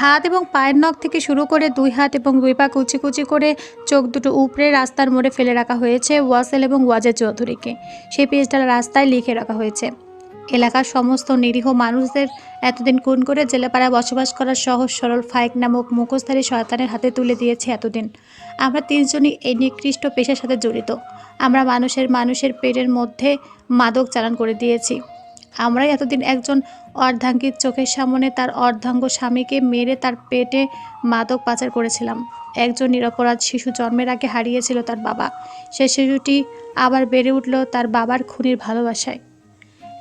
হাত এবং পায়ের নখ থেকে শুরু করে দুই হাত এবং দুই পা কুচি কুচি করে চোখ দুটো উপরে রাস্তার মোড়ে ফেলে রাখা হয়েছে ওয়াসেল এবং ওয়াজেদ চৌধুরীকে। সেই পেজটা রাস্তায় লিখে রাখা হয়েছে। এলাকার সমস্ত নিরীহ মানুষদের এতদিন খুন করে জেলেপাড়ায় বসবাস করার সহজ সরল ফাইক নামক মুখোশধারী শয়তানের হাতে তুলে দিয়েছে এতদিন। আমরা তিনজনই এই নিকৃষ্ট পেশার সাথে জড়িত। আমরা মানুষের মানুষের পেটের মধ্যে মাদক চালান করে দিয়েছি। আমরাই এতদিন একজন অর্ধাঙ্গীর চোখের সামনে তার অর্ধাঙ্গ স্বামীকে মেরে তার পেটে মাদক পাচার করেছিলাম। একজন নিরপরাধ শিশু জন্মের আগে হারিয়েছিল তার বাবা। সে শিশুটি আবার বেড়ে উঠল তার বাবার খুনির ভালোবাসায়।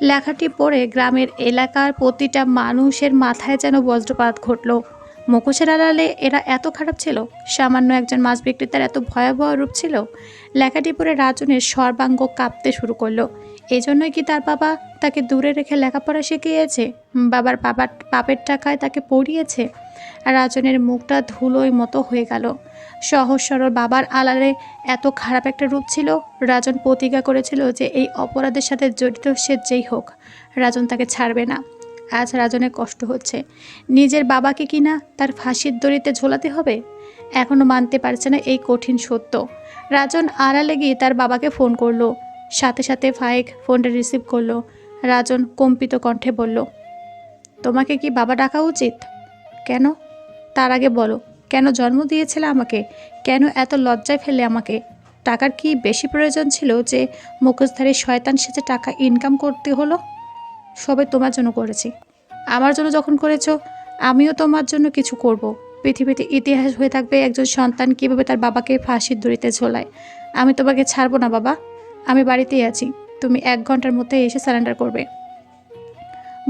লেখাটি পড়ে গ্রামের এলাকার প্রতিটা মানুষের মাথায় যেন বজ্রপাত ঘটল। মুখোশের আড়ালে এরা এত খারাপ ছিল, সামান্য একজন মাছ বিক্রেতার এত ভয়াবহ রূপ ছিল, লেখাটি পড়ে রাজনের সর্বাঙ্গ কাঁপতে শুরু করল। এজন্যই কি তার বাবা তাকে দূরে রেখে লেখাপড়া শিখিয়েছে। বাবার বাবার পাপের টাকায় তাকে পড়িয়েছে। রাজনের মুখটা ধুলোয় মতো হয়ে গেল। সহজ সরল বাবার আলারে এত খারাপ একটা রূপ ছিল। রাজন প্রতিজ্ঞা করেছিল যে এই অপরাধের সাথে জড়িত সে যেই হোক, রাজন তাকে ছাড়বে না। আজ রাজনের কষ্ট হচ্ছে। নিজের বাবাকে কিনা তার ফাঁসির দড়িতে ঝোলাতে হবে? এখনও মানতে পারছে না এই কঠিন সত্য। রাজন আড়ালে গিয়ে তার বাবাকে ফোন করল। সাথে সাথে ফাইক ফোনটা রিসিভ করল। রাজন কম্পিত কণ্ঠে বলল, তোমাকে কি বাবা ডাকা উচিত? কেন? তার আগে বলো, কেন জন্ম দিয়েছিলে আমাকে? কেন এত লজ্জায় ফেলে আমাকে? টাকার কি বেশি প্রয়োজন ছিল যে মুখোশধারী শয়তান সেজে টাকা ইনকাম করতে হলো? সবে তোমার জন্য করেছি। আমার জন্য যখন করেছ, আমিও তোমার জন্য কিছু করব। পৃথিবীতে ইতিহাস হয়ে থাকবে একজন সন্তান কীভাবে তার বাবাকে ফাঁসির দড়িতে ঝোলায়। আমি তোমাকে ছাড়বো না বাবা। আমি বাড়িতেই আছি। তুমি এক ঘণ্টার মধ্যে এসে সারেন্ডার করবে।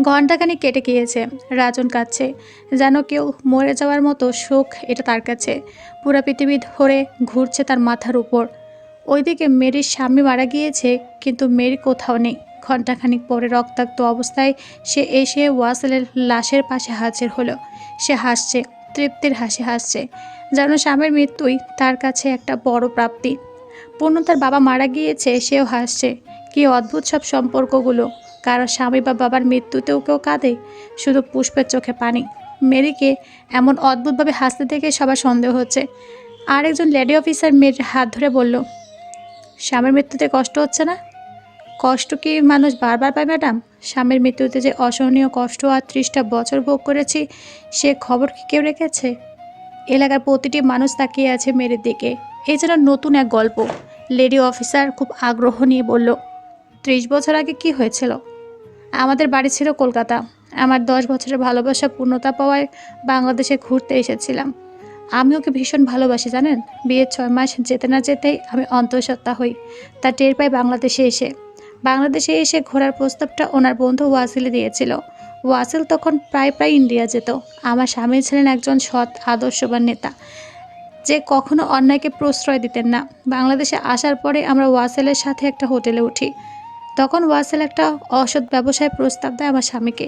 ঘন্টাখানি কেটে গিয়েছে। রাজন কাঁদছে। যেন কেউ মরে যাওয়ার মতো শোক এটা তার কাছে। পুরো পৃথিবী ধরে ঘুরছে তার মাথার উপর। ওইদিকে মেরির স্বামী মারা গিয়েছে, কিন্তু মেরি কোথাও নেই। ঘণ্টাখানিক পরে রক্তাক্ত অবস্থায় সে এসে ওয়াসেলের লাশের পাশে হাজির হলো। সে হাসছে, তৃপ্তির হাসি হাসছে। যেন স্বামীর মৃত্যুই তার কাছে একটা বড় প্রাপ্তি। পূর্ণ তার বাবা মারা গিয়েছে, সেও হাসছে। কি অদ্ভুত সব সম্পর্কগুলো। কারও স্বামী বা বাবার মৃত্যুতেও কেউ কাঁদে, শুধু পুষ্পের চোখে পানি। মেরিকে এমন অদ্ভুতভাবে হাসতে দেখে সবার সন্দেহ হচ্ছে। আরেকজন লেডি অফিসার মেয়ের হাত ধরে বলল, স্বামীর মৃত্যুতে কষ্ট হচ্ছে না? কষ্ট কি মানুষ বারবার পায়, ম্যাডাম? স্বামীর মৃত্যুতে যে অসহনীয় কষ্ট আর ত্রিশটা বছর ভোগ করেছি, সে খবর কি কেউ রেখেছে? এলাকার প্রতিটি মানুষ তাকিয়ে আছে মেয়ের দিকে। যেন নতুন এক গল্প। লেডি অফিসার খুব আগ্রহ নিয়ে বলল ত্রিশ বছর আগে কি হয়েছিল? আমাদের বাড়ি ছিল কলকাতা। আমার দশ বছরের ভালোবাসা পূর্ণতা পাওয়ায় বাংলাদেশে ঘুরতে এসেছিলাম। আমি ওকে ভীষণ ভালোবাসি, জানেন? বিয়ের ছয় মাস যেতে না যেতেই আমি অন্তঃসত্ত্বা হই। তা টের পাই বাংলাদেশে এসে। বাংলাদেশে এসে ঘোরার প্রস্তাবটা ওনার বন্ধু ওয়াসিলে দিয়েছিল। ওয়াসিল তখন প্রায় প্রায় ইন্ডিয়া যেত। আমার স্বামী ছিলেন একজন সৎ, আদর্শবান নেতা। যে কখনো অন্যায়কে প্রশ্রয় দিতেন না। বাংলাদেশে আসার পরে আমরা ওয়াসেলের সাথে একটা হোটেলে উঠি। তখন ওয়াসেল একটা অসৎ ব্যবসায় প্রস্তাব দেয় আমার স্বামীকে।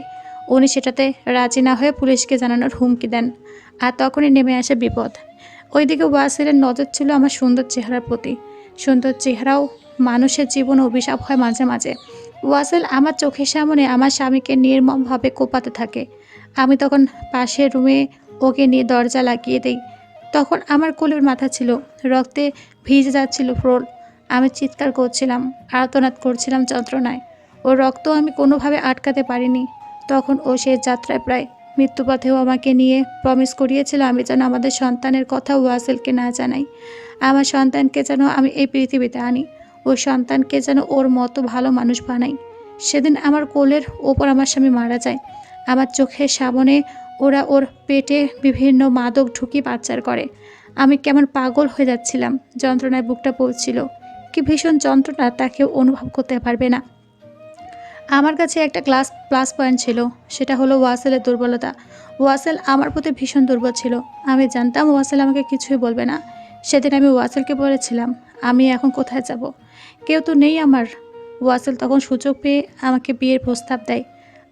উনি সেটাতে রাজি না হয়ে পুলিশকে জানানোর হুমকি দেন আর তখনই নেমে আসে বিপদ। ওইদিকে ওয়াসেলের নজর ছিল আমার সুন্দর চেহারার প্রতি। সুন্দর চেহারাও মানুষের জীবন অভিশাপ হয় মাঝে মাঝে। ওয়াসেল আমার চোখের সামনে আমার স্বামীকে নির্মমভাবে কোপাতে থাকে। আমি তখন পাশের রুমে ওকে নিয়ে দরজা লাগিয়ে দিই। তখন আমার কোলের মাথা ছিল, রক্তে ভিজে যাচ্ছিল ফ্রোল। আমি চিৎকার করছিলাম, আর্তনাদ করছিলাম যন্ত্রণায়। ও রক্ত আমি কোনোভাবে আটকাতে পারিনি। তখন ও সে যাত্রায় প্রায় মৃত্যুপথেও আমাকে নিয়ে প্রমিস করিয়েছিল আমি যেন আমাদের সন্তানের কথা ওয়াসেলকে না জানাই। আমার সন্তানকে যেন আমি এই পৃথিবীতে আনি। ওই সন্তানকে যেন ওর মতো ভালো মানুষ বানাই। সেদিন আমার কোলের ওপর আমার স্বামী মারা যায়। আমার চোখের সামনে ওরা ওর পেটে বিভিন্ন মাদক ঢুকি পাচার করে। আমি কেমন পাগল হয়ে যাচ্ছিলাম। যন্ত্রণায় বুকটা পড়ছিল। কি ভীষণ যন্ত্রণা তা কেউ অনুভব করতে পারবে না। আমার কাছে একটা ক্লাস প্লাস পয়েন্ট ছিল, সেটা হলো ওয়াসেলের দুর্বলতা। ওয়াসেল আমার প্রতি ভীষণ দুর্বল ছিল। আমি জানতাম ওয়াসেল আমাকে কিছুই বলবে না। সেদিন আমি ওয়াসেলকে বলেছিলাম, আমি এখন কোথায় যাব? কেউ তো নেই আমার। ওয়াসেল তখন সুযোগ পেয়ে আমাকে বিয়ের প্রস্তাব দেয়।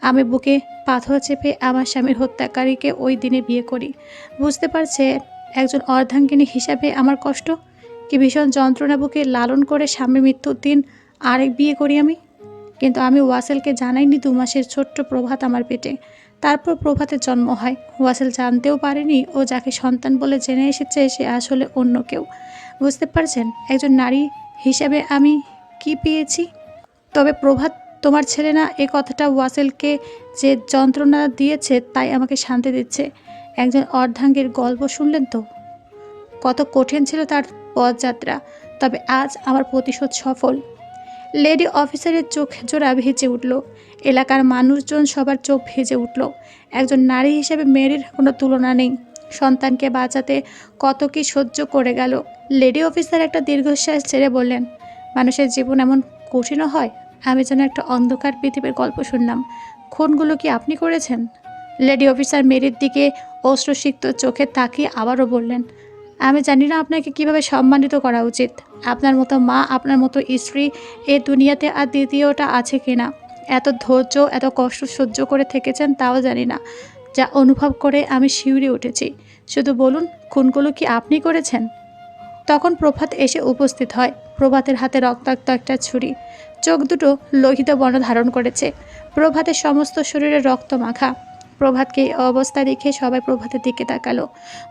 আমি বুকে পাথর চেপে আমার স্বামীর হত্যাকারীকে ওই দিনে বিয়ে করি। বুঝতে পারছে, একজন অর্ধাঙ্গিনী হিসাবে আমার কষ্ট কি ভীষণ যন্ত্রণা বুকে লালন করে স্বামীর মৃত্যুর দিন আরেক বিয়ে করি আমি? কিন্তু আমি ওয়াসেলকে জানাইনি দু মাসের ছোট্ট প্রভাত আমার পেটে। তারপর প্রভাতের জন্ম হয়। ওয়াসেল জানতেও পারেনি ও যাকে সন্তান বলে জেনে এসেছে সে আসলে অন্য কেউ। বুঝতে পারছেন? একজন নারী হিসাবে আমি কি পেয়েছি? তবে প্রভাত, তোমার ছেলে না এ কথাটা ওয়াসেলকে যে যন্ত্রণা দিয়েছে তাই আমাকে শান্তি দিচ্ছে। একজন অর্ধাঙ্গের গল্প শুনলেন তো? কত কঠিন ছিল তার পথযাত্রা তবে আজ আমার প্রতিশোধ সফল। লেডি অফিসারের চোখ জোড়া ভেজে উঠল। এলাকার মানুষজন সবার চোখ ভেজে উঠল। একজন নারী হিসেবে মেরির কোনো তুলনা নেই। সন্তানকে বাঁচাতে কত কি সহ্য করে গেল। লেডি অফিসার একটা দীর্ঘশ্বাস ছেড়ে বললেন, মানুষের জীবন এমন কঠিনও হয়, আমি যেন একটা অন্ধকার পৃথিবীর গল্প শুনলাম। খুনগুলো কি আপনি করেছেন? লেডি অফিসার মেরির দিকে অশ্রুসিক্ত চোখে তাকিয়ে আবারও বললেন আমি জানি না আপনাকে কীভাবে সম্মানিত করা উচিত। আপনার মতো মা, আপনার মতো স্ত্রী এ দুনিয়াতে আর দ্বিতীয়টা আছে কিনা এত ধৈর্য, এত কষ্ট সহ্য করে থেকেছেন তাও জানি না। যা অনুভব করে আমি শিউরে উঠেছি। শুধু বলুন, খুনগুলো কি আপনি করেছেন? তখন প্রভাত এসে উপস্থিত হয়। প্রভাতের হাতে রক্তাক্ত একটা ছুরি। চোখ দুটো লোহিত বর্ণ ধারণ করেছে। প্রভাতের সমস্ত শরীরে রক্ত মাখা। প্রভাতকে অবস্থা দেখে সবাই প্রভাতের দিকে তাকালো।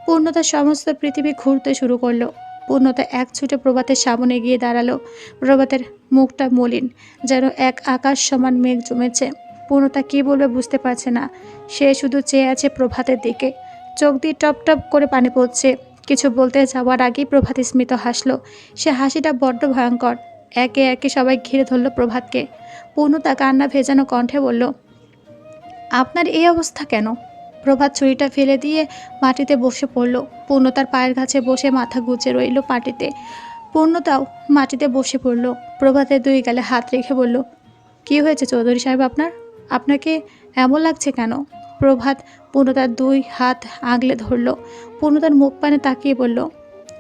পূর্ণতার সমস্ত পৃথিবী ঘুরতে শুরু করল। পূর্ণতা এক ছুটে প্রভাতের সামনে গিয়ে দাঁড়াল। প্রভাতের মুখটা মলিন, যেন এক আকাশ সমান মেঘ জমেছে। পূর্ণতা কী বলবে বুঝতে পারছে না। সে শুধু চেয়ে আছে প্রভাতের দিকে। চোখ দিয়ে টপ টপ করে পানি পড়ছে। কিছু বলতে যাওয়ার আগেই প্রভাত স্মিত হাসলো। সে হাসিটা বড্ড ভয়ঙ্কর। একে একে সবাই ঘিরে ধরল প্রভাতকে। পূর্ণতা কান্না ভেজানো কণ্ঠে বলল আপনার এই অবস্থা কেন? প্রভাত ছুরিটা ফেলে দিয়ে মাটিতে বসে পড়ল। পূর্ণতার পায়ের কাছে বসে মাথা গুজে রইল মাটিতে পূর্ণতাও মাটিতে বসে পড়ল। প্রভাতের দুই গালে হাত রেখে বলল, কি হয়েছে চৌধুরী সাহেব আপনার? আপনাকে এমন লাগছে কেন? প্রভাত পূর্ণতার দুই হাত আগলে ধরল। পূর্ণতার মুখ পানে তাকিয়ে বলল,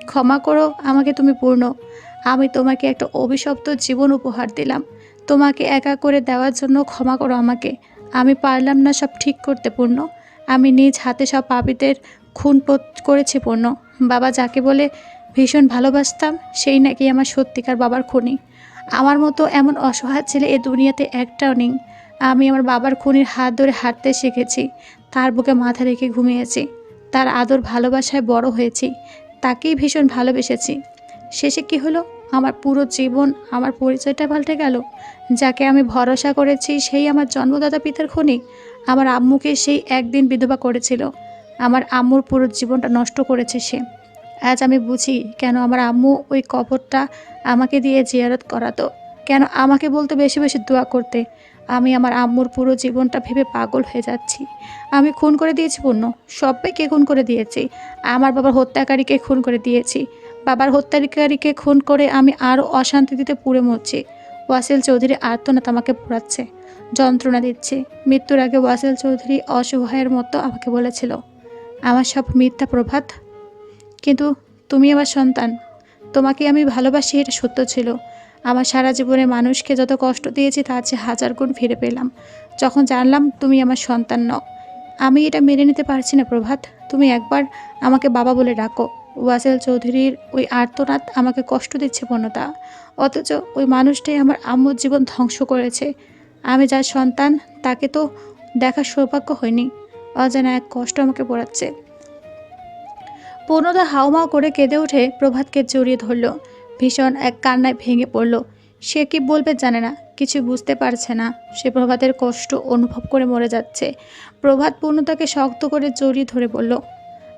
ক্ষমা করো, আমাকে তুমি পূর্ণ। আমি তোমাকে একটা অভিশপ্ত জীবন উপহার দিলাম। তোমাকে একা করে দেওয়ার জন্য ক্ষমা করো আমাকে। আমি পারলাম না সব ঠিক করতে, পূর্ণ। আমি নিজ হাতে সব পাপীদের খুন করেছি, পূর্ণ। বাবা যাকে বলে ভীষণ ভালোবাসতাম, সেই নাকি আমার সত্যিকার বাবার খুনি। আমার মতো এমন অসহায় ছেলে এ দুনিয়াতে একটাও নেই। আমি আমার বাবার খুনির হাত ধরে হাঁটতে শিখেছি, তার বুকে মাথা রেখে ঘুমিয়েছি, তার আদর ভালোবাসায় বড় হয়েছি, তাকেই ভীষণ ভালোবেসেছি। শেষে কি হলো? আমার পুরো জীবন, আমার পরিচয়টা পাল্টে গেল। যাকে আমি ভরসা করেছি সেই আমার জন্মদাতা পিতার খুনি, আমার আম্মুকে সেই একদিন বিধবা করেছিল। আমার আম্মুর পুরো জীবনটা নষ্ট করেছে সে। আজ আমি বুঝি কেন আমার আম্মু ওই কবরটা আমাকে দিয়ে জিয়ারত করাতো। কেন আমাকে বলতে বেশি বেশি দোয়া করতে। আমি আমার আম্মুর পুরো জীবনটা ভেবে পাগল হয়ে যাচ্ছি। আমি খুন করে দিয়েছি পূর্ণ। সবাইকে খুন করে দিয়েছি। আমার বাবার হত্যাকারীকে খুন করে দিয়েছি। বাবার হত্যাকারীকে খুন করে আমি আরও অশান্তি দিতে পুড়ে মরছি। ওয়াসিল চৌধুরী আর্তনাথ আমাকে পোড়াচ্ছে, যন্ত্রণা দিচ্ছে। মৃত্যুর আগে ওয়াসিল চৌধুরী অসহায়ের মতো আমাকে বলেছিল, আমার সব মিথ্যা প্রভাত কিন্তু তুমি আমার সন্তান। তোমাকে আমি ভালোবাসি, এটা সত্য ছিল। আমার সারা জীবনে মানুষকে যত কষ্ট দিয়েছি, তার চেয়ে হাজার গুণ ফিরে পেলাম। যখন জানলাম তুমি আমার সন্তান নও, আমি এটা মেনে নিতে পারছি না প্রভাত। তুমি একবার আমাকে বাবা বলে ডাকো। ওয়াসেল চৌধুরীর ওই আর্তনাদ আমাকে কষ্ট দিচ্ছে পূর্ণতা অথচ ওই মানুষটাই আমার আম্মুর জীবন ধ্বংস করেছে। আমি যার সন্তান, তাকে তো দেখার সৌভাগ্য হয়নি। অজানা এক কষ্ট আমাকে পড়াচ্ছে। পূর্ণতা হাউমাউ করে কেঁদে উঠে প্রভাতকে জড়িয়ে ধরল। ভীষণ এক কান্নায় ভেঙে পড়ল। সে কি বলবে জানে না, কিছু বুঝতে পারছে না। সে প্রভাতের কষ্ট অনুভব করে মরে যাচ্ছে। প্রভাত পূর্ণতাকে শক্ত করে জড়িয়ে ধরে বলল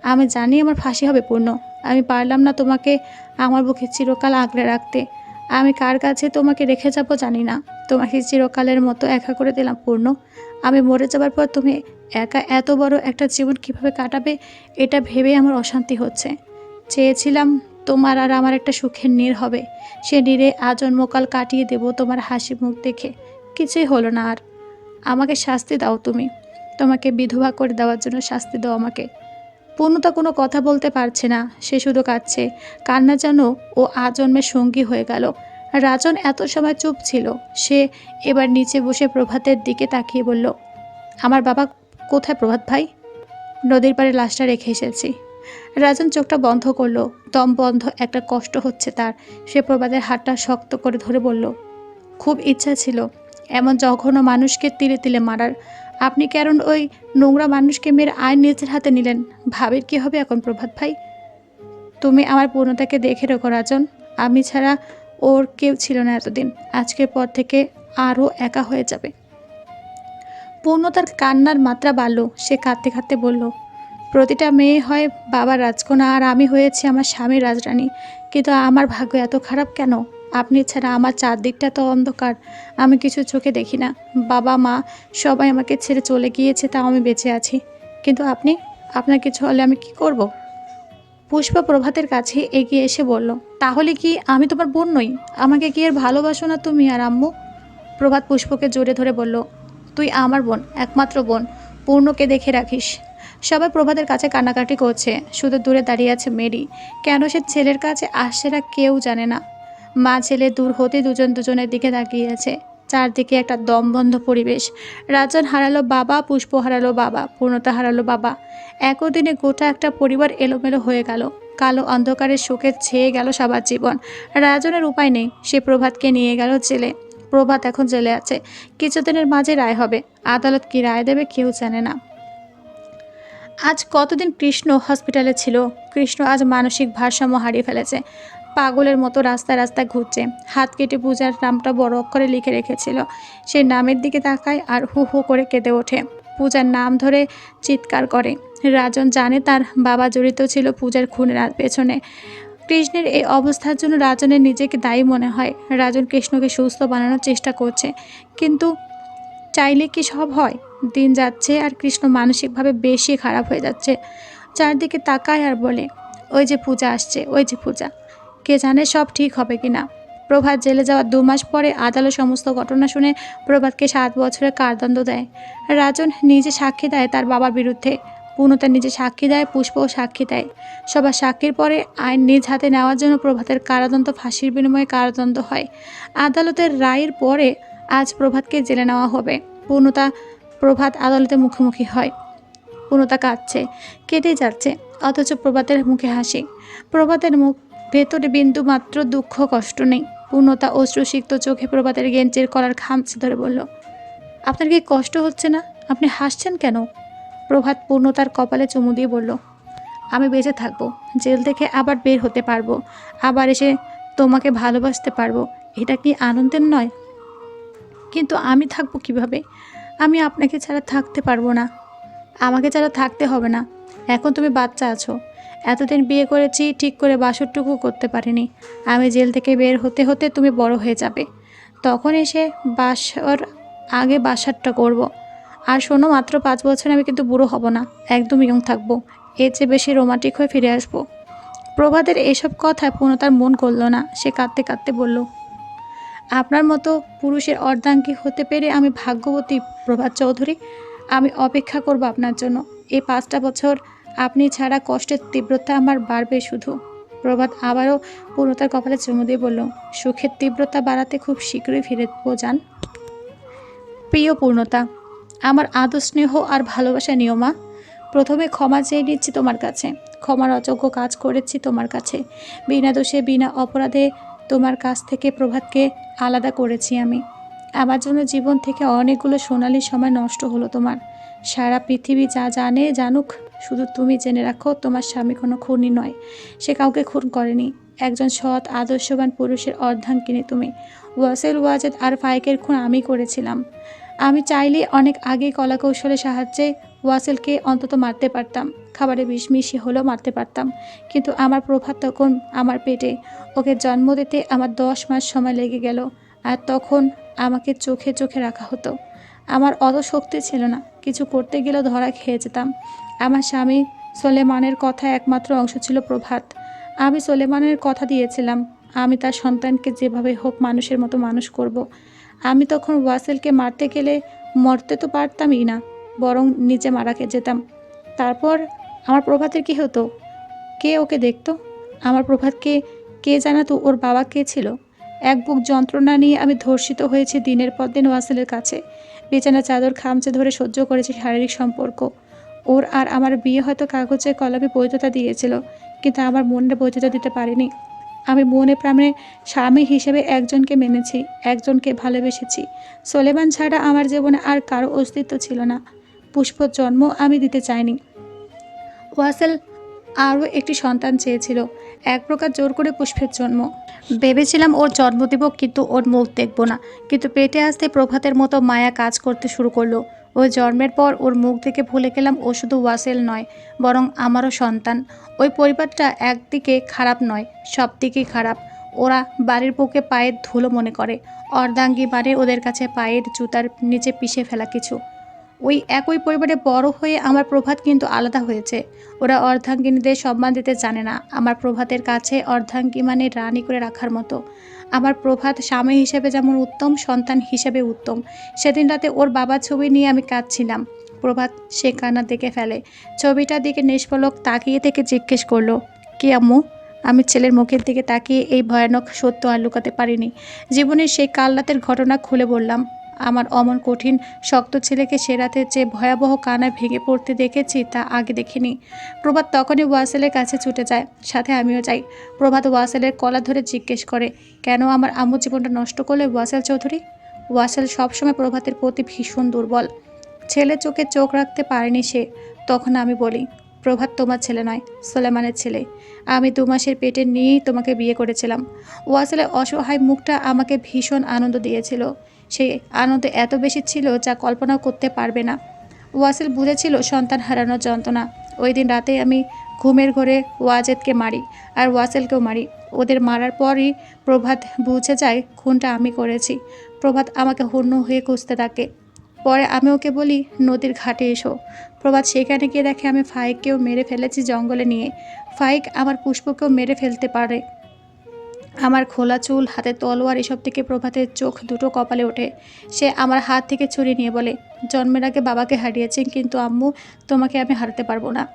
আমি জানি আমার ফাঁসি হবে, পূর্ণ। আমি পারলাম না তোমাকে আমার বুকে চিরকাল আগলে রাখতে। আমি কার কাছে তোমাকে রেখে যাব জানি না। তোমাকে চিরকালের মতো একা করে দিলাম, পূর্ণ। আমি মরে যাবার পর তুমি একা এত বড় একটা জীবন কীভাবে কাটাবে, এটা ভেবে আমার অশান্তি হচ্ছে। চেয়েছিলাম তোমার আর আমার একটা সুখের নীর হবে। সে নীরে আজন্মকাল কাটিয়ে দেব তোমার হাসি মুখ দেখে। কিছুই হলো না আর। আমাকে শাস্তি দাও তুমি। তোমাকে বিধবা করে দেওয়ার জন্য শাস্তি দাও আমাকে। পূর্ণতা কোনো কথা বলতে পারছে না। সে শুধু কাঁদছে। কান্না যেন ও আজন্মের সঙ্গী হয়ে গেল। রাজন এত সময় চুপ ছিল। সে এবার নিচে বসে প্রভাতের দিকে তাকিয়ে বলল, আমার বাবা কোথায় প্রভাত ভাই? নদীর পাড়ে লাশটা রেখে এসেছি। রাজন চোখটা বন্ধ করল। দম বন্ধ, একটা কষ্ট হচ্ছে তার। সে প্রভাতের হাতটা শক্ত করে ধরে বলল, খুব ইচ্ছা ছিল এমন জঘন্য মানুষকে তিলে তিলে মারার। আপনি কারণ ওই নোংরা মানুষকে মেয়ের আইন নিজের হাতে নিলেন। ভাবের কি হবে এখন প্রভাত ভাই? তুমি আমার পূর্ণতাকে দেখে রেখো, রাজন। আমি ছাড়া ওর কেউ ছিল না এতদিন। আজকের পর থেকে আরও একা হয়ে যাবে। পূর্ণতার কান্নার মাত্রা বাড়ল। সে কাঁদতে কাঁদতে বলল, প্রতিটা মেয়ে হয় বাবার রাজকোনা আর আমি হয়েছি আমার স্বামীর রাজরানী। কিন্তু আমার ভাগ্য এত খারাপ কেন? আপনি ছাড়া আমার চারদিকটা তো অন্ধকার। আমি কিছু চোখে দেখি না। বাবা, মা সবাই আমাকে ছেড়ে চলে গিয়েছে, তাও আমি বেঁচে আছি। কিন্তু আপনি, আপনার কিছু হলে আমি কি করব। পুষ্পা প্রভাতের কাছে এগিয়ে এসে বলল, তাহলে কি আমি তোমার বোন নই? আমাকে কি আর ভালোবাসো না তুমি আর আম্মু? প্রভাত পুষ্পকে জোরে ধরে বলল, তুই আমার বোন, একমাত্র বোন। পূর্ণকে দেখে রাখিস। সবাই প্রভাতের কাছে কান্নাকাটি করছে। শুধু দূরে দাঁড়িয়ে আছে মেরি। কেন সে ছেলের কাছে আসছে না কেউ জানে না। মা ছেলে দূর হতে দুজন দুজনের দিকে তাকিয়ে আছে। চারদিকে একটা দমবন্ধ পরিবেশ। রাজন হারালো বাবা, পুষ্প হারালো বাবা, পূর্ণতা হারালো বাবা। একদিনে গোটা একটা পরিবার এলোমেলো হয়ে গেল। কালো অন্ধকারের শোকে ছেয়ে গেল সবার জীবন। রাজনের উপায় নেই। সে প্রভাতকে নিয়ে গেল জেলে। প্রভাত এখন জেলে আছে। কিছুদিনের মাঝে রায় হবে। আদালত কি রায় দেবে কেউ জানে না। আজ কতদিন কৃষ্ণ হসপিটালে ছিল? কৃষ্ণ আজ মানসিক ভারসাম্য হারিয়ে ফেলেছে। পাগলের মতো রাস্তায় রাস্তায় ঘুরছে। হাত কেটে পূজার নামটা বড় অক্ষরে লিখে রেখেছিল। সে নামের দিকে তাকায় আর হু হু করে কেঁদে ওঠে। পূজার নাম ধরে চিৎকার করে। রাজন জানে তার বাবা জড়িত ছিল পূজার খুনের পেছনে। কৃষ্ণের এই অবস্থার জন্য রাজনের নিজেকে দায়ী মনে হয়। রাজন কৃষ্ণকে সুস্থ বানানোর চেষ্টা করছে। কিন্তু চাইলে কি সব হয়? দিন যাচ্ছে আর কৃষ্ণ মানসিকভাবে বেশি খারাপ হয়ে যাচ্ছে। চারদিকে তাকায় আর বলে, ওই যে পূজা আসছে, ওই যে পূজা। কে জানে সব ঠিক হবে কি না প্রভাত জেলে যাওয়ার দু মাস পরে আদালত সমস্ত ঘটনা শুনে প্রভাতকে সাত বছরের কারাদণ্ড দেয়। রাজন নিজে সাক্ষী দেয় তার বাবার বিরুদ্ধে। পূর্ণতা নিজে সাক্ষী দেয় পুষ্পও সাক্ষী দেয়। সবার সাক্ষীর পরে আইন নিজ হাতে নেওয়ার জন্য প্রভাতের কারাদণ্ড, ফাঁসির বিনিময়ে কারাদণ্ড হয়। আদালতের রায়ের পরে আজ প্রভাতকে জেলে নেওয়া হবে। পূর্ণতা প্রভাত আদালতে মুখোমুখি হয়। পূর্ণতা কাঁদছে কেটে যাচ্ছে, অথচ প্রভাতের মুখে হাসি। প্রভাতের মুখ ভেতরে বিন্দু মাত্র দুঃখ, কষ্ট নেই। পূর্ণতা অশ্রুসিক্ত চোখে প্রভাতের গেঞ্জের কলার খামচে ধরে বলল, আপনার কি কষ্ট হচ্ছে না? আপনি হাসছেন কেন? প্রভাত পূর্ণতার কপালে চুমু দিয়ে বলল, আমি বেঁচে থাকব, জেল থেকে আবার বের হতে পারব, আবার এসে তোমাকে ভালোবাসতে পারব। এটা কি আনন্দের নয়? কিন্তু আমি থাকব কীভাবে? আমি আপনাকে ছাড়া থাকতে পারব না। আমাকে ছাড়া থাকতে হবে না। এখন তুমি বাচ্চা আছো। এতদিন বিয়ে করেছি, ঠিক করে বাসরটুকু করতে পারিনি। আমি জেল থেকে বের হতে হতে তুমি বড় হয়ে যাবে। তখন এসে বাসর, আগে বাসারটা করব। আর শোনো, মাত্র পাঁচ বছরে আমি কিন্তু বুড়ো হব না, একদম ইয়ং থাকব। এর চেয়ে বেশি রোমান্টিক হয়ে ফিরে আসব। প্রভাতের এসব কথায় পূর্ণতার মন করল না, সে কাঁদতে কাঁদতে বলল, আপনার মতো পুরুষের অর্ধাঙ্গী হতে পেরে আমি ভাগ্যবতী প্রভাত চৌধুরী। আমি অপেক্ষা করব আপনার জন্য। এই পাঁচটা বছর আপনি ছাড়া কষ্টের তীব্রতা আমার বাড়বে শুধু। প্রভাত আবারও পূর্ণতার কপালে চুমু দিয়ে বলল, সুখের তীব্রতা বাড়াতে খুব শীঘ্রই ফিরে যান প্রিয় পূর্ণতা, আমার আদর, স্নেহ আর ভালোবাসা নিয়মা প্রথমে ক্ষমা চেয়ে নিচ্ছি তোমার কাছে। ক্ষমার অযোগ্য কাজ করেছি তোমার কাছে। বিনা দোষে, বিনা অপরাধে তোমার কাছ থেকে প্রভাতকে আলাদা করেছি আমি। আমার জন্য জীবন থেকে অনেকগুলো সোনালি সময় নষ্ট হলো তোমার। সারা পৃথিবী যা জানে, জানুক। শুধু তুমি জেনে রাখো, তোমার স্বামী কোনো খুনি নয়। সে কাউকে খুন করেনি। একজন সৎ, আদর্শবান পুরুষের অর্ধাঙ্গিনী তুমি। ওয়াসেল, ওয়াজেদ আর ফাইকের খুন আমি করেছিলাম। আমি চাইলে অনেক আগে কলাকৌশলের সাহায্যে ওয়াসেলকে অন্তত মারতে পারতাম। খাবারে বিষ মিশিয়ে হলেও মারতে পারতাম। কিন্তু আমার প্রভাত তখন আমার পেটে, ওকে জন্ম দিতে আমার দশ মাস সময় লেগে গেল। আর তখন আমাকে চোখে চোখে রাখা হতো। আমার অত শক্তি ছিল না। কিছু করতে গেলেও ধরা খেয়ে যেতাম। আমার স্বামী সোলেমানের কথা একমাত্র অংশ ছিল প্রভাত। আমি সোলেমানের কথা দিয়েছিলাম, আমি তার সন্তানকে যেভাবে হোক মানুষের মতো মানুষ করব। আমি তখন ওয়াসেলকে মারতে গেলে মরতে তো পারতামই না, বরং নিচে মারাকে যেতাম। তারপর আমার প্রভাতের কি হতো? কে ওকে দেখতো? আমার প্রভাতকে কে জানাতো? ওর বাবা কে ছিল? এক বুক যন্ত্রণা নিয়ে আমি ধর্ষিত হয়েছি দিনের পর দিন ওয়াসেলের কাছে। বিছানা চাদর খামচে ধরে সহ্য করেছি শারীরিক সম্পর্ক। ওর আর আমার বিয়ে হয়তো কাগজে কলমে বৈধতা দিয়েছিল, কিন্তু আমার মনে বৈধতা দিতে পারেনি। আমি মনে প্রাণে স্বামী হিসেবে একজনকে মেনেছি, একজনকে ভালোবেসেছি। সোলেমান ছাড়া আমার জীবনে আর কারও অস্তিত্ব ছিল না। পুষ্পর জন্ম আমি দিতে চাইনি। ওয়াসেল আরও একটি সন্তান চেয়েছিল। এক প্রকার জোর করে পুষ্পের জন্ম। ভেবেছিলাম ওর জন্ম দেব, কিন্তু ওর মুখ দেখব না। কিন্তু পেটে আসতে প্রভাতের মতো মায়া কাজ করতে শুরু করল। ওই জন্মের পর ওর মুখ দেখে ভুলে গেলাম ও শুধু ওয়াসেল নয়, বরং আমারও সন্তান। ওই পরিবারটা একদিকে খারাপ নয় সব দিকেই খারাপ। ওরা বাড়ির বুকে পায়ের ধুলো মনে করে। অর্ধাঙ্গী মানে ওদের কাছে পায়ের জুতার নিচে পিষে ফেলা কিছু। ওই একই পরিবারে বড় হয়ে আমার প্রভাত কিন্তু আলাদা হয়েছে। ওরা অর্ধাঙ্গিনীদের সম্মান দিতে জানে না। আমার প্রভাতের কাছে অর্ধাঙ্গী মানে রানী করে রাখার মতো। আমার প্রভাত স্বামী হিসেবে যেমন উত্তম, সন্তান হিসেবে উত্তম। সেদিন রাতে ওর বাবার ছবি নিয়ে আমি কাঁদছিলাম। প্রভাত সে কান্না দেখে ফেলে। ছবিটার দিকে নিষ্পলক তাকিয়ে থেকে জিজ্ঞেস করল, কি আম্মু? আমি ছেলের মুখের দিকে তাকিয়ে এই ভয়ানক সত্য আর লুকাতে পারিনি। জীবনের সেই কাল রাতের ঘটনা খুলে বললাম আমার অমন কঠিন, শক্ত ছেলেকে সে রাতে যে ভয়াবহ কানায় ভেঙে পড়তে দেখেছি তা আগে দেখিনি। প্রভাত তখনই ওয়াসেলের কাছে ছুটে যায়। সাথে আমিও যাই। প্রভাত ওয়াসেলের কলা ধরে জিজ্ঞেস করে, কেন আমার আম্মু জীবনটা নষ্ট করলে ওয়াসেল চৌধুরী? ওয়াসেল সবসময় প্রভাতের প্রতি ভীষণ দুর্বল। ছেলে চোখে চোখ রাখতে পারেনি সে। তখন আমি বলি, প্রভাত তোমার ছেলে নয়, সোলেমানের ছেলে। আমি দু মাসের পেটে নিয়েই তোমাকে বিয়ে করেছিলাম। ওয়াসেলের অসহায় মুখটা আমাকে ভীষণ আনন্দ দিয়েছিল। সেই আনন্দ এত বেশি ছিল যা কল্পনাও করতে পারবে না। ওয়াসিল বুঝেছিল সন্তান হারানোর যন্ত্রণা। ওই দিন রাতে আমি ঘুমের ঘরে ওয়াজেদকে মারি আর ওয়াসেলকেও মারি। ওদের মারার পরই প্রভাত বুঝে যায় খুনটা আমি করেছি। প্রভাত আমাকে হন্য হয়ে খুঁজতে থাকে। পরে আমি ওকে বলি, নদীর ঘাটে এসো। প্রভাত সেখানে গিয়ে দেখে আমি ফাইককেও মেরে ফেলেছি জঙ্গলে নিয়ে। ফাইক আমার পুষ্পকেও মেরে ফেলতে পারে। আমার খোলা চুল, হাতে তলোয়ার এসব থেকে প্রভাতের চোখ দুটো কপালে ওঠে। সে আমার হাত থেকে ছুরি নিয়ে বলে, জন্মের আগে বাবাকে হারিয়েছি, কিন্তু আম্মু, তোমাকে আমি হারাতে পারব না।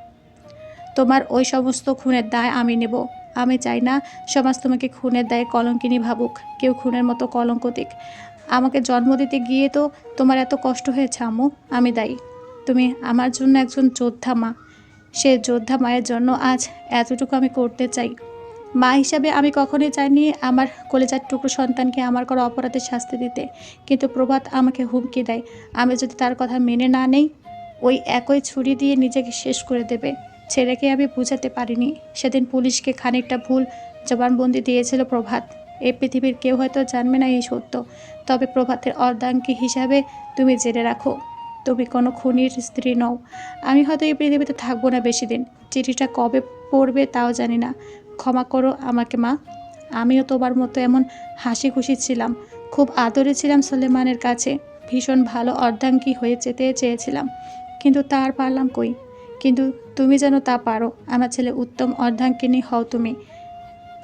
তোমার ওই সমস্ত খুনের দায় আমি নেব। আমি চাই না সমাজ তোমাকে খুনের দায়ে কলঙ্কিনী ভাবুক, কেউ খুনের মতো কলঙ্ক দিক। আমাকে জন্ম দিতে গিয়ে তো তোমার এত কষ্ট হয়েছে, আম্মু। আমি দায়ী। তুমি আমার জন্য একজন যোদ্ধা মা। সে যোদ্ধা মায়ের জন্য আজ এতটুকু আমি করতে চাই। মা হিসাবে আমি কখনোই চাইনি আমার কলেজার টুকরো সন্তানকে আমার করা অপরাধের শাস্তি দিতে। কিন্তু প্রভাত আমাকে হুমকি দেয়। আমি যদি তার কথা মেনে না নেই, ওই একই ছুরি দিয়ে নিজেকে শেষ করে দেবে। ছেলেকে আমি বুঝাতে পারিনি। সেদিন পুলিশকে খানিকটা ভুল জবানবন্দি দিয়েছিল প্রভাত। এই পৃথিবীর কেউ হয়তো জানবে না এই সত্য। তবে প্রভাতের অর্ধাঙ্গী হিসাবে তুমি জেনে রাখো, তুমি কোনো খুনির স্ত্রী নও। আমি হয়তো এই পৃথিবীতে থাকব না বেশি দিন। চিঠিটা কবে পড়বে তাও জানি না। ক্ষমা করো আমাকে, মা। আমিও তোমার মতো এমন হাসি খুশি ছিলাম। খুব আদরে ছিলাম সলেমানের কাছে। ভীষণ ভালো অর্ধাঙ্গী হয়ে যেতে চেয়েছিলাম। কিন্তু তার পারলাম কই? কিন্তু তুমি যেন তা পারো। আমার ছেলে উত্তম অর্ধাঙ্গিনী হও তুমি।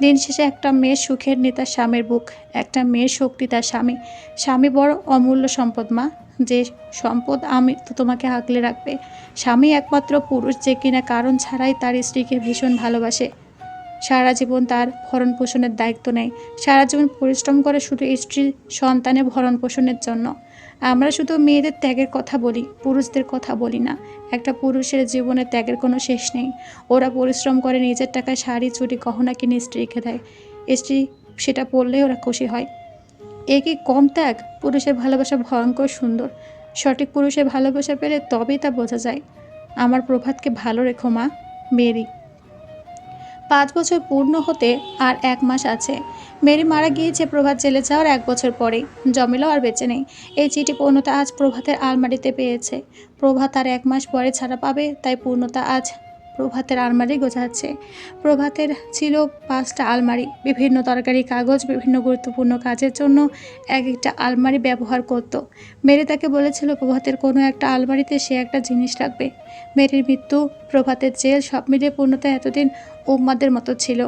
দিন শেষে একটা মেয়ের সুখের নেতা স্বামীর বুক, একটা মেয়ের শক্তি তার স্বামী। স্বামী বড় অমূল্য সম্পদ, মা। যে সম্পদ আমি তো তোমাকে আগলে রাখবে। স্বামী একমাত্র পুরুষ যে কিনা কারণ ছাড়াই তার স্ত্রীকে ভীষণ ভালোবাসে। সারা জীবন তার ভরণ পোষণের দায়িত্ব নেয়। সারা জীবন পরিশ্রম করে শুধু স্ত্রী সন্তানের ভরণ পোষণের জন্য। আমরা শুধু মেয়েদের ত্যাগের কথা বলি, পুরুষদের কথা বলি না। একটা পুরুষের জীবনে ত্যাগের কোনো শেষ নেই। ওরা পরিশ্রম করে নিজের টাকায় শাড়ি, চুড়ি, গহনা কিনে স্ত্রীকে দেয়। স্ত্রী সেটা পড়লেই ওরা খুশি হয়। এ কি কম ত্যাগ? পুরুষের ভালোবাসা ভয়ঙ্কর সুন্দর। সঠিক পুরুষের ভালোবাসা পেলে তবেই তা বোঝা যায়। আমার প্রভাতকে ভালো রেখো মা, মেরি। পাঁচ বছর পূর্ণ হতে আর এক মাস আছে। মেরি মারা গিয়েছে প্রভাত জেলে যাওয়ার এক বছর পরে জমিলাও আর বেঁচে নেই। এই চিঠি পূর্ণতা আজ প্রভাতের আলমারিতে পেয়েছে। প্রভাত আর এক মাস পরে ছাড়া পাবে, তাই পূর্ণতা আজ প্রভাতের আলমারি গোছাচ্ছে। প্রভাতের ছিল পাঁচটা আলমারি, বিভিন্ন তরকারি কাগজ, বিভিন্ন গুরুত্বপূর্ণ কাজের জন্য এক একটা আলমারি ব্যবহার করত। মেরি তাকে বলেছিল, প্রভাতের কোনো একটা আলমারিতে সে একটা জিনিস রাখবে। মেরির মৃত্যু, প্রভাতের জেল সব মিলিয়ে পূর্ণতা এতদিন উম্মাদের মতো ছিল।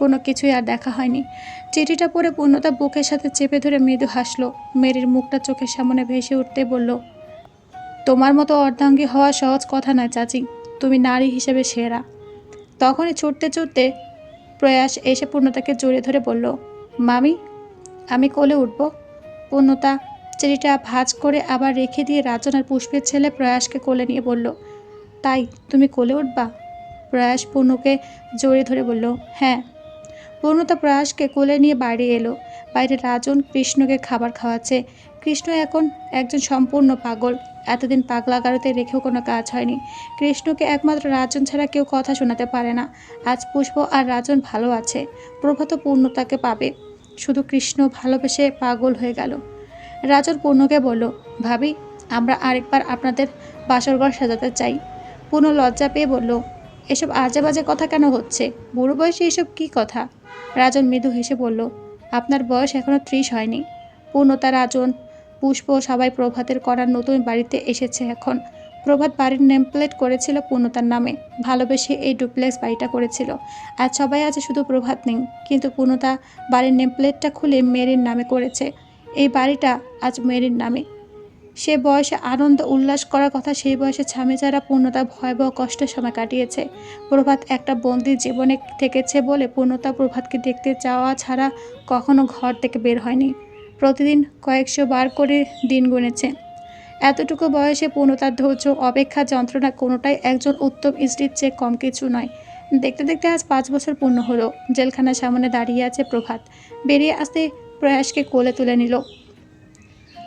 কোনো কিছুই আর দেখা হয়নি। চিঠিটা পড়ে পূর্ণতা বুকের সাথে চেপে ধরে মৃদু হাসলো। মেরির মুখটা চোখের সামনে ভেসে উঠতে বলল, তোমার মতো অর্ধাঙ্গী হওয়া সহজ কথা নয়, চাচি। তুমি নারী হিসেবে সেরা। তখনই ছুটতে ছুটতে প্রয়াস এসে পূর্ণতাকে জড়িয়ে ধরে বলল, মামি, আমি কোলে উঠব। পূর্ণতা চিঠিটা ভাঁজ করে আবার রেখে দিয়ে রাজন আর পুষ্পের ছেলে প্রয়াসকে কোলে নিয়ে বলল, তাই তুমি কোলে উঠবা? প্রয়াস পূর্ণকে জড়িয়ে ধরে বলল হ্যাঁ। পূর্ণতা প্রয়াসকে কোলে নিয়ে বাইরে এলো। বাইরে রাজন কৃষ্ণকে খাবার খাওয়াচ্ছে। কৃষ্ণ এখন একজন সম্পূর্ণ পাগল। এতদিন পাগলা গারোতে রেখেও কোনো কাজ হয়নি। কৃষ্ণকে একমাত্র রাজন ছাড়া কেউ কথা শোনাতে পারে না। আজ পুষ্প আর রাজন ভালো আছে। প্রভাত পূর্ণতাকে পাবে। শুধু কৃষ্ণ ভালোবেসে পাগল হয়ে গেল। রাজন পূর্ণকে বলল, ভাবি, আমরা আরেকবার আপনাদের বাসরঘর সাজাতে চাই। পূর্ণ লজ্জা পেয়ে বলল, এসব আজে বাজে কথা কেন হচ্ছে? বুড়ো বয়সে এসব কি কথা? রাজন মৃদু হেসে বলল, আপনার বয়স এখনও ত্রিশ হয়নি। পূর্ণতা রাজন পুষ্প সবাই প্রভাতের করার নতুন বাড়িতে এসেছে এখন। প্রভাত বাড়ির নেম প্লেট করেছিল পূর্ণতার নামে। ভালোবেসে এই ডুপ্লেক্স বাড়িটা করেছিল। আজ সবাই আছে শুধু প্রভাত নেই, কিন্তু পূর্ণতা বাড়ির নেম প্লেটটা খুলে মেরির নামে করেছে। এই বাড়িটা আজ মেরির নামে। সে বয়সে আনন্দ উল্লাস করার কথা সেই বয়সে যারা পূর্ণতা ভয়াবহ কষ্টের সময় কাটিয়েছে। প্রভাত একটা বন্দি জীবনে থেকেছে বলে পূর্ণতা প্রভাতকে দেখতে যাওয়া ছাড়া কখনো ঘর থেকে বের হয়নি। প্রতিদিন কয়েকশো বার করে দিন গুনেছে। এতটুকু বয়সে পূর্ণতার ধৈর্য, অপেক্ষা যন্ত্রণা কোনোটাই একজন উত্তম স্ত্রীর চেয়ে কম কিছু নয়। দেখতে দেখতে আজ পাঁচ বছর পূর্ণ হলো। জেলখানার সামনে দাঁড়িয়ে আছে প্রভাত। বেরিয়ে আসতে প্রয়াসকে কোলে তুলে নিল।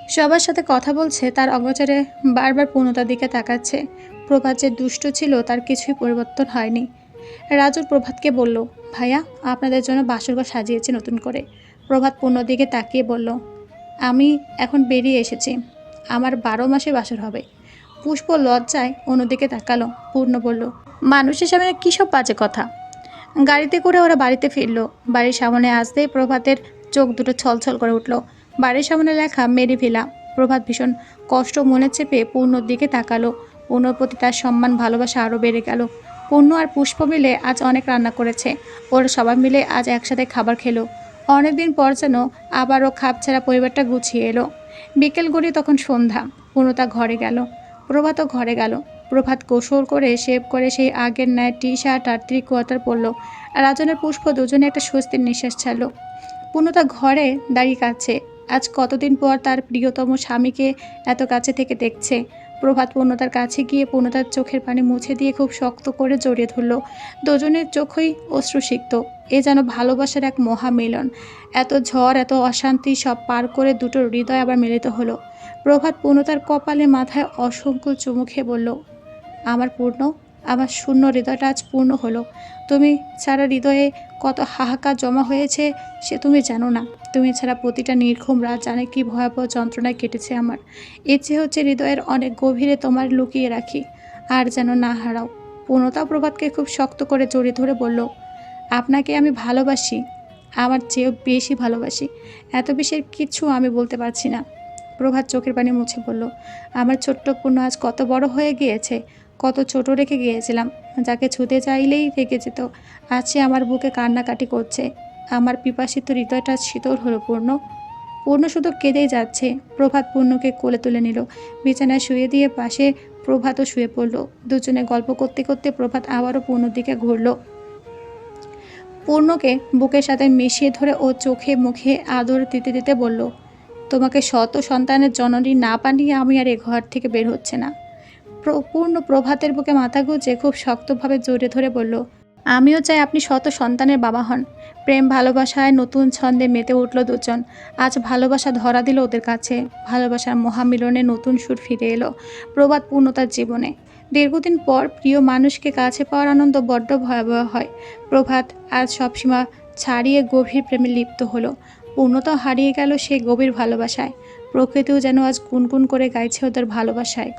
সবার সাথে কথা বলছে, তার অগোচরে বারবার পূর্ণতার দিকে তাকাচ্ছে। প্রভাত যে দুষ্ট ছিল, তার কিছুই পরিবর্তন হয়নি। রাজুর প্রভাতকে বলল, ভাইয়া, আপনাদের জন্য বাসরঘর সাজিয়েছে নতুন করে। প্রভাত পূর্ণর দিকে তাকিয়ে বলল, আমি এখন বেরিয়ে এসেছি। আমার বারো মাসে বাসর হবে। পুষ্প লজ্জায় অন্যদিকে তাকালো। পূর্ণ বলল, মানুষের সামনে কী সব বাজে কথা? গাড়িতে করে ওরা বাড়িতে ফিরলো। বাড়ির সামনে আসতেই প্রভাতের চোখ দুটো ছলছল করে উঠল। বাড়ির সামনে লেখা মেরি ভিলা। প্রভাত ভীষণ কষ্ট মনে চেপে পূর্ণর দিকে তাকালো। পূর্ণর প্রতি তার সম্মান, ভালোবাসা আরও বেড়ে গেল। পূর্ণ আর পুষ্প মিলে আজ অনেক রান্না করেছে। ওর সবাই মিলে আজ একসাথে খাবার খেলো। অনেকদিন পর যেন আবারও খাপছাড়া পরিবারটা গুছিয়ে এলো। বিকেল গড়িয়ে তখন সন্ধ্যা। পূর্ণতা ঘরে গেল। প্রভাতও ঘরে গেল। প্রভাত গোসল করে, শেভ করে সেই আগের ন্যায় টি শার্ট আর থ্রি কোয়ার্টার পরলো। রাজনের পুষ্প দুজনে একটা স্বস্তির নিঃশ্বাস ছাড়ল। পূর্ণতা ঘরে দাঁড়িয়ে কাছে আজ কতদিন পর তার প্রিয়তম স্বামীকে এত কাছে থেকে দেখছে? প্রভাত পূর্ণতার কাছে গিয়ে পূর্ণতার চোখের পানি মুছে দিয়ে খুব শক্ত করে জড়িয়ে ধরল। দুজনের চোখই অশ্রুসিক্ত। এ যেন ভালোবাসার এক মহামিলন। এত ঝড়, এত অশান্তি সব পার করে দুটো হৃদয় আবার মিলিত হলো। প্রভাত পূর্ণতার কপালে মাথায় অসংখ্য চুমু বলল, আমার পূর্ণ, আমার শূন্য হৃদয়টা আজ পূর্ণ হলো। তুমি ছাড়া হৃদয়ে কত হাহাকার জমা হয়েছে সে তুমি জানো না। তুমি ছাড়া প্রতিটা নির্ঘুম রাত জানে কি ভয়াবহ যন্ত্রণায় কেটেছে আমার। ইচ্ছে হচ্ছে হৃদয়ের অনেক গভীরে তোমার লুকিয়ে রাখি। আর যেন না হারাও। পূর্ণতা প্রভাতকে খুব শক্ত করে জড়িয়ে ধরে বলল আপনাকে আমি ভালোবাসি, আমার চেয়েও বেশি ভালোবাসি। এত বেশি কিছু আমি বলতে পারছি না। প্রভাত চোখের পানি মুছে বলল, আমার ছোট্ট পূর্ণ আজ কত বড় হয়ে গিয়েছে, কত ছোট রেখে গিয়েছিলাম, যাকে ছুতে চাইলেই থেকে যেত। আজ সে আমার বুকে কান্নাকাটি করছে। আমার পিপাসিত হৃদয়টা শীতল হলো পূর্ণ। পূর্ণ শুধু কেঁদেই যাচ্ছে। প্রভাত পূর্ণকে কোলে তুলে নিল, বিছানায় শুয়ে দিয়ে পাশে প্রভাতও শুয়ে পড়ল। দুজনে গল্প করতে করতে প্রভাত আবারও পূর্ণর দিকে ঘুরল। পূর্ণকে বুকের সাথে মিশিয়ে ধরে ও চোখে মুখে আদর দিতে দিতে বলল, তোমাকে শত সন্তানের জননী না পানিয়ে আমি আর এ ঘর থেকে বের হচ্ছে না। প্র- পূর্ণ প্রভাতের বুকে মাথা গুজে খুব শক্তভাবে জড়িয়ে ধরে বলল, আমিও চাই আপনি শত সন্তানের বাবা হন। প্রেম, ভালোবাসায় নতুন ছন্দে মেতে উঠল দুজন। আজ ভালোবাসা ধরা দিল ওদের কাছে। ভালোবাসার মহামিলনে নতুন সুর ফিরে এলো প্রভাত পূর্ণতার জীবনে। দীর্ঘদিন পর প্রিয় মানুষকে কাছে পাওয়ার আনন্দ বড্ড ভয়াবহ হয়। প্রভাত আজ সবসীমা ছাড়িয়ে গভীর প্রেমে লিপ্ত হলো। পূর্ণত হারিয়ে গেল সে গভীর ভালোবাসায়। প্রকৃতিও যেন আজ গুনগুন করে গাইছে ওদের ভালোবাসায়।